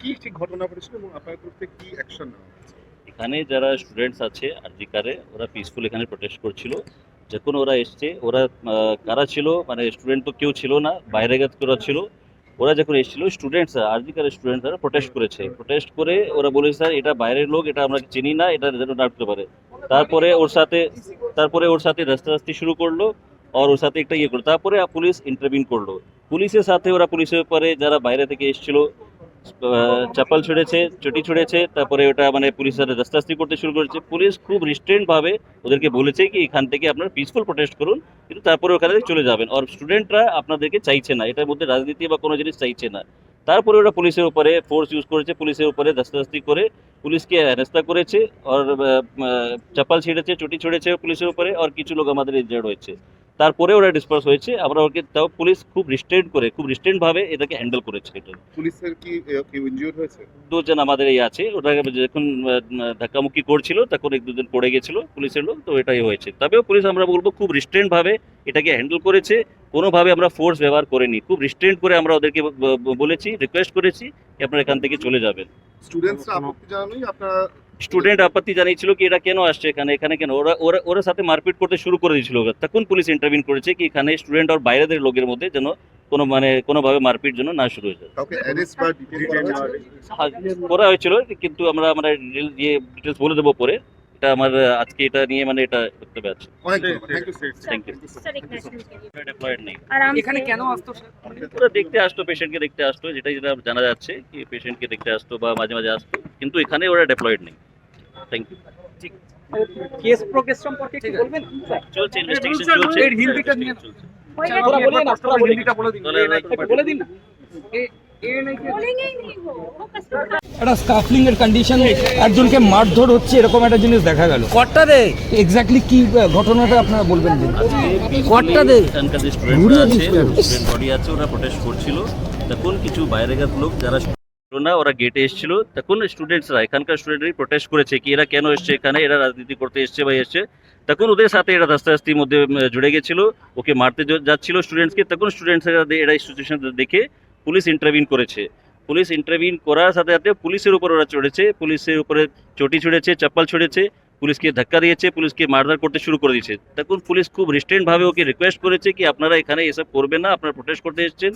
কি ঠিক ঘটনা ঘটেছিল এবং আপনার তরফ থেকে কি অ্যাকশন নেওয়া হয়েছে? এখানে যারা স্টুডেন্টস আছে আরজিকারে ওরা পিসফুল এখানে প্রোটেস্ট করছিল। যখন ওরা এসছে, ওরা কারা ছিল মানে স্টুডেন্ট তো কেউ ছিল না, বাইরে ওরা ছিল, ওরা যখন এসেছিল স্টুডেন্টস আরজিকারের স্টুডেন্টসরা প্রোটেস্ট করেছে। প্রোটেস্ট করে ওরা বলেছে, স্যার, এটা বাইরের লোক, এটা আমরা চিনি না, এটা যেন ডাকতে পারে। তারপরে ওর সাথে, তারপরে ওর সাথে রাস্তা রাস্তারাস্তি শুরু করল, আর ওর সাথে একটা ইয়ে করল। তারপরে পুলিশ ইন্টারভিন করল। পুলিশের সাথে ওরা পুলিশের পরে যারা বাইরে থেকে এসেছিল চাপাল ছুড়েছে, চটি ছুড়েছে, তারপরে ওটা মানে পুলিশের সাথে রাস্তাস্তি করতে শুরু করেছে। পুলিশ খুব ভাবে ওদেরকে বলেছে কি, এখান থেকে আপনারা পিসফুল প্রোটেস্ট করুন, কিন্তু তারপরে ওখানে চলে যাবেন। আর স্টুডেন্টরা আপনাদেরকে চাইছে না, এটার মধ্যে রাজনীতি বা কোনো জিনিস চাইছে না। তারপরে ওরা পুলিশের উপরে ফোর্স ইউজ করেছে, পুলিশের উপরে দাস্তাস্তি করে পুলিশকে হেনস্থা করেছে, আর চাপাল ছিঁড়েছে, চটি ছুড়েছে পুলিশের উপরে, আর কিছু লোক আমাদের ইনজার্ড হয়েছে। তারপরে ওরা ডিসপার্স হয়েছে। আমরা ওকে তাও পুলিশ খুব রিস্ট্রেন্ট করে খুব রিস্ট্রেন্ট ভাবে এটাকে হ্যান্ডেল করেছে এটা। পুলিশের কি কেউ ইনজিওর হয়েছে? দুজন আমাদের এই আছে। ওটা যখন ধাক্কামুক্কি করছিল তখন এক দুজন পড়ে গেছিল পুলিশের লোক তো এটাই হয়েছে। তবেও পুলিশ আমরা বলব খুব রিস্ট্রেন্ট ভাবে এটাকে হ্যান্ডেল করেছে। কোনোভাবে আমরা ফোর্স ব্যবহার করিনি। খুব রিস্ট্রেন্ট করে আমরা ওদেরকে বলেছি রিকোয়েস্ট করেছি আপনারা এখান থেকে চলে যাবেন। স্টুডেন্টসরা আপত্তি জানানোই আপনারা স্টুডেন্ট আপত্তি জানিয়েছিল কি এটা কেন আসছে এখানে এখানে কেন? ওরা ওরা ওরা সাথে মারপিট করতে শুরু করে দিয়েছিল। তখন পুলিশ ইন্টারভিন করেছে কি এখানে স্টুডেন্ট আর বাইরেদের লোকের মধ্যে যেন কোনো মানে কোনোভাবে মারপিট যেন না শুরু হয়ে যায়? করা হ্যাঁ, করা হয়েছিল কিন্তু আমরা আমরা ইয়ে ডিটেলস বলে দেবো পরে। এটা আমার আজকে এটা নিয়ে মানে এটা থ্যাংক ইউ এখানে কেন ওরা দেখতে আসতো পেশেন্টকে দেখতে আসতো যেটা যেটা জানা যাচ্ছে কি পেশেন্টকে দেখতে আসতো বা মাঝে মাঝে আসতো কিন্তু এখানে ওরা ডেপ্লয়েড নেই। থ্যাংক ইউ কেস প্রোগ্রেস সম্পর্কে কি বলবেন চলছে ইনভেস্টিগেশন চলছে এর হিন্দিটা নিয়ে চলছে আপনারা হিন্দিটা বলে দিন বলে দিন না একটা একজনকে মারধর হচ্ছে এরকম একটা জিনিস দেখা গেল দে কি ঘটনাটা আপনারা বলবেন আছে ওরা প্রোটেস্ট তখন কিছু লোক যারা না ওরা গেটে এসেছিল। তখন স্টুডেন্টসরা এখানকার স্টুডেন্টরাই প্রোটেস্ট করেছে কি এরা কেন এসছে এখানে, এরা রাজনীতি করতে এসছে বা এসছে। তখন ওদের সাথে এরা রাস্তারাস্তির মধ্যে জুড়ে গেছিল, ওকে মারতে যাচ্ছিল স্টুডেন্টসকে তখন স্টুডেন্টসরা এরা সিচুয়েশন দেখে পুলিশ ইন্টারভিন করেছে। পুলিশ ইন্টারভিন করার সাথে সাথে পুলিশের উপর ওরা চড়েছে। পুলিশের উপরে চটি ছুড়েছে, চপ্পল ছুড়েছে, পুলিশকে ধাক্কা দিয়েছে, পুলিশকে মারধর করতে শুরু করে দিয়েছে। তখন পুলিশ খুব রিস্টেন্টভাবে ওকে রিকোয়েস্ট করেছে কি, আপনারা এখানে এসব করবেন না, আপনারা প্রোটেস্ট করতে এসেছেন।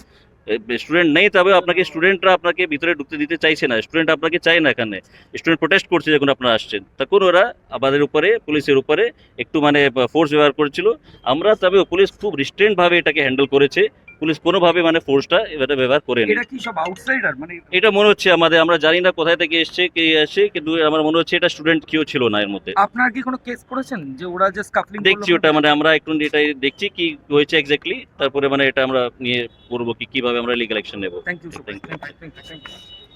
স্টুডেন্ট নেই তবে আপনাকে স্টুডেন্টরা আপনাকে ভিতরে ঢুকতে দিতে চাইছে না। স্টুডেন্ট আপনাকে চায় না এখানে। স্টুডেন্ট প্রোটেস্ট করছে যখন আপনারা আসছেন। তখন ওরা আমাদের উপরে, পুলিশের উপরে একটু মানে ফোর্স ব্যবহার করেছিল। আমরা তবে পুলিশ খুব রিস্ট্রেন্টভাবে এটাকে হ্যান্ডেল করেছে। পুলিশ কোনোভাবে মানে ফোর্সটা এবারে ব্যবহার করে এটা কি সব আউটসাইডার মানে এটা মনে হচ্ছে আমাদের আমরা জানি না কোথায় থেকে এসছে কে আসে কিন্তু আমার মনে হচ্ছে এটা স্টুডেন্ট কেউ ছিল না এর মধ্যে। আপনার কি কোনো কেস করেছেন? যে ওরা যে স্কাফলিং দেখছি ওটা মানে আমরা একটু এটাই দেখছি কি হয়েছে এক্স্যাক্টলি তারপরে মানে এটা আমরা নিয়ে করব কি কীভাবে আমরা লিগাল অ্যাকশন নেব। Thank you thank you thank you